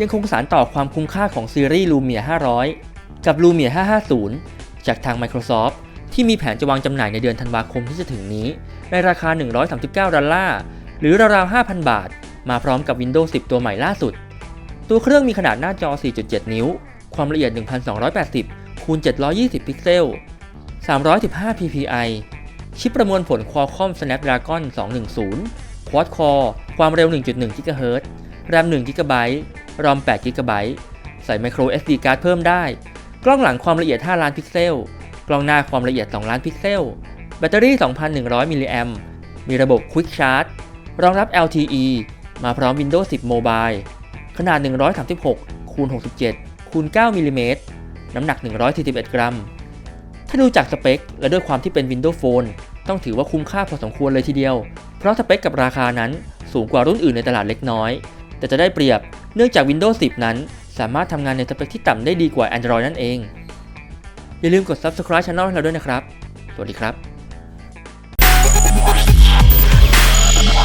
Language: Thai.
ยังคงสานต่อความคุ้มค่าของซีรีส์ Lumia 500 กับ Lumia 550 จากทาง Microsoft ที่มีแผนจะวางจำหน่ายในเดือนธันวาคมที่จะถึงนี้ ในราคา 139 ดอลลาร์ หรือราวๆ 5,000 บาท มาพร้อมกับ Windows 10 ตัวใหม่ล่าสุด ตัวเครื่องมีขนาดหน้าจอ 4.7 นิ้ว ความละเอียด 1280คูณ720 พิกเซล 315 ppi ชิปประมวลผล Qualcomm Snapdragon 210 Quad Core ความเร็ว 1.1 GHz RAM 1 GB ROM 8 GB ใส่ micro SD card เพิ่มได้ กล้องหลังความละเอียด 5 ล้านพิกเซล กล้องหน้าความละเอียด 2 ล้านพิกเซล แบตเตอรี่ 2,100 มิลลิแอมมีระบบ Quick Charge รองรับ LTE มาพร้อม Windows 10 Mobile ขนาด 136คูณ67คูณ9มิลลิเมตรน้ำหนัก 141 กรัม ถ้าดูจากสเปค และด้วยความที่เป็น Windows Phone ต้องถือว่าคุ้มค่าพอสมควรเลยทีเดียว เพราะสเปคกับราคานั้นสูงกว่ารุ่นอื่นในตลาดเล็กน้อย แต่จะได้เปรียบ เนื่องจาก Windows 10 นั้น สามารถทำงานในสเปคที่ต่ำได้ดีกว่า Android นั่นเอง อย่าลืมกด Subscribe Channel ให้เราด้วยนะครับ สวัสดีครับ